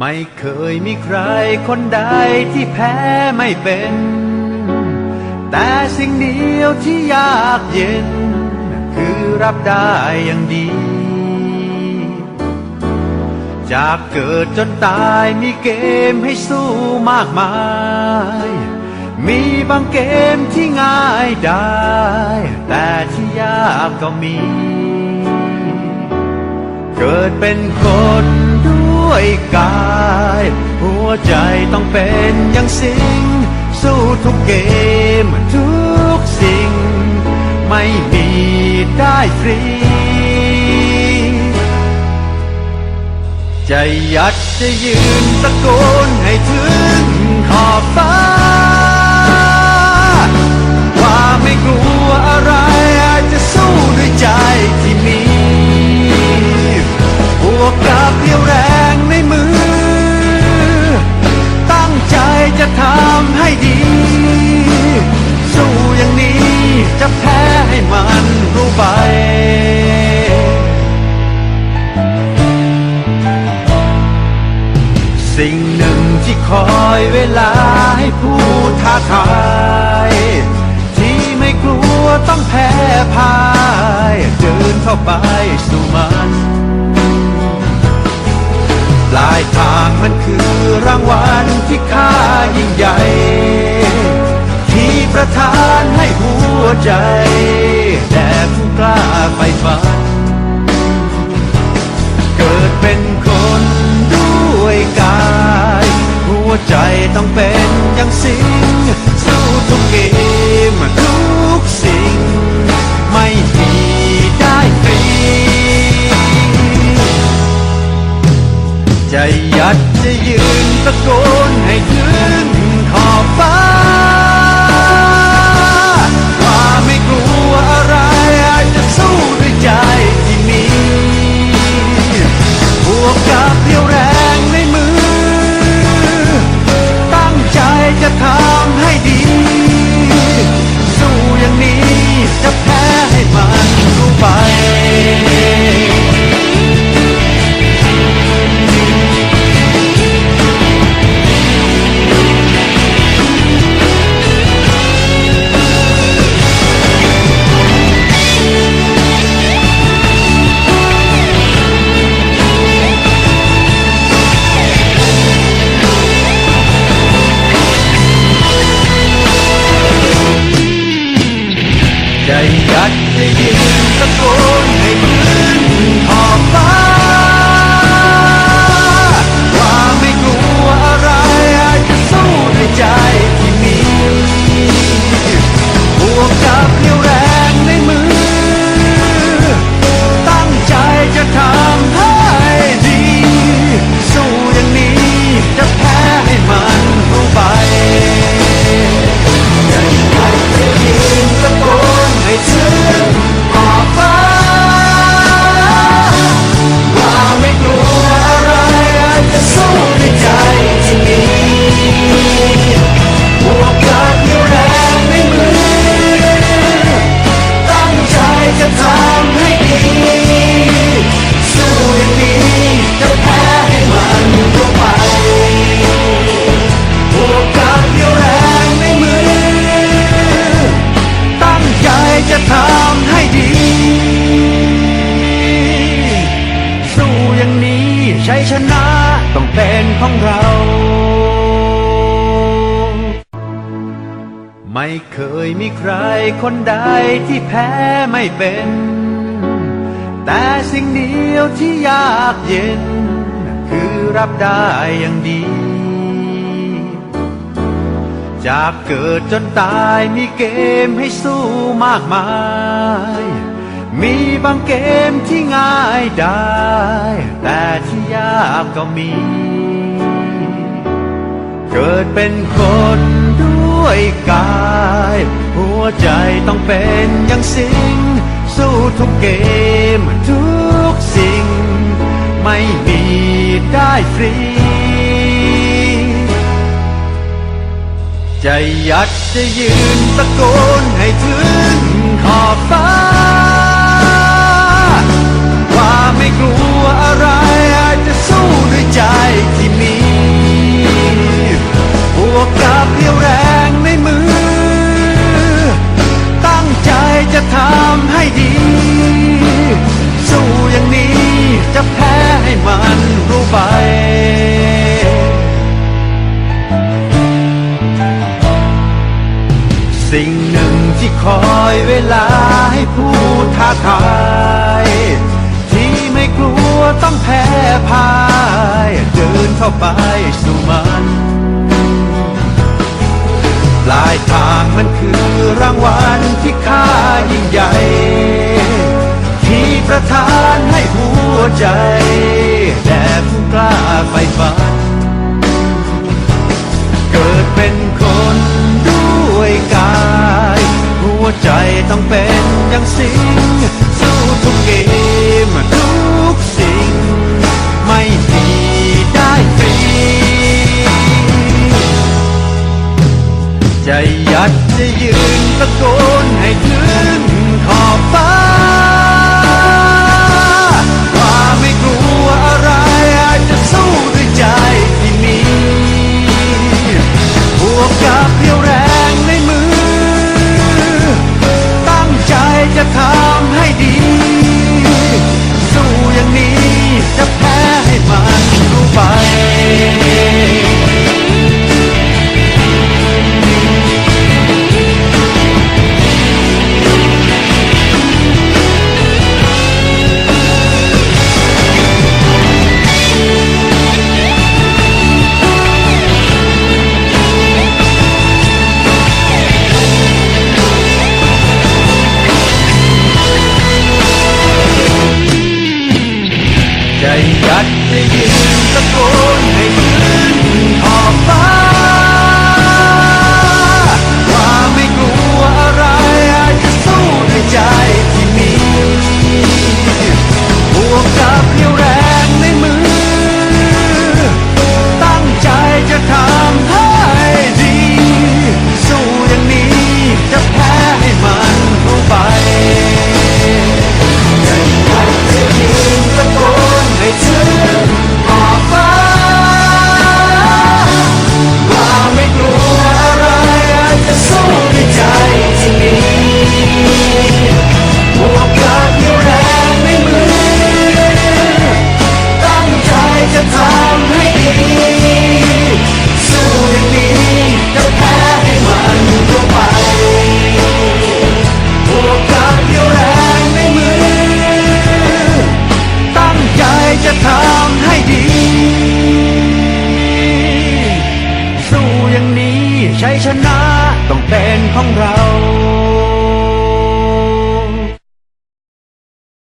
ไม่เคยมีใครคนใดที่แพ้ไม่เป็น แต่สิ่งเดียวที่ยากเย็น คือรับได้อย่างดี จากเกิดจนตายมีเกมให้สู้มากมาย มีบางเกมที่ง่ายได้ แต่ที่ยากก็มี เกิดเป็นคน ย่างสิง สู้ทุกเกมทุกสิ่ง ไม่มีได้ฟรีจะยัดจะยืนตะโกนให้ถึงขอบฟ้า ว่าไม่กลัวอะไรอาจจะสู้ด้วยใจที่มีบวกกับเรี่ยวแรง ให้ดี สู้อย่างนี้จะแพ้ให้มันรู้ไปสิ่งหนึ่งที่คอยเวลาให้ผู้ท้าทายที่ไม่กลัวต้องแพ้พ่ายเดินเข้าไปสู่มัน ปลายทางมันคือ ใจต้องเป็นอย่างสิงสู้ทุกเกมทุกสิ่ง ไม่มีได้ฟรีจะยัดจะยืนตะโกน ไม่เคยมีใครคนใดที่แพ้ไม่เป็น แต่สิ่งเดียวที่ยากเย็น คือรับได้อย่างดี จากเกิดจนตายมีเกมให้สู้มากมาย มีบางเกมที่ง่ายได้ แต่ที่ยากก็มี เกิดเป็นคน วยกาย หัวใจต้องเป็นอย่างสิง สู้ทุกเกมทุกสิ่ง ไม่มีได้ฟรี ใจยัดจะยืนตะโกนให้ถึงขอบฟ้า ว่าไม่กลัวอะไรอาจจะสู้ด้วยใจที่มีบวกกับเรียวแรง ที่คอยเวลาให้ผู้ท้าทายที่ไม่กลัวต้องแพ้พ่าย เดินเข้าไปสู่มัน ปลายทางมันคือรางวัลที่ค่ายิ่งใหญ่ ที่ประทานให้หัวใจแด่ผู้กล้าไฟฝัน เกิดเป็นคนด้วยกายหั วใจต้องเป็นอย่างสิงสู้ทุกเกมทุกสิ่ง ไม่มีได้ฟรีจะยัดจะยืนตะโกนให้ถึง ใจ ยัดจะ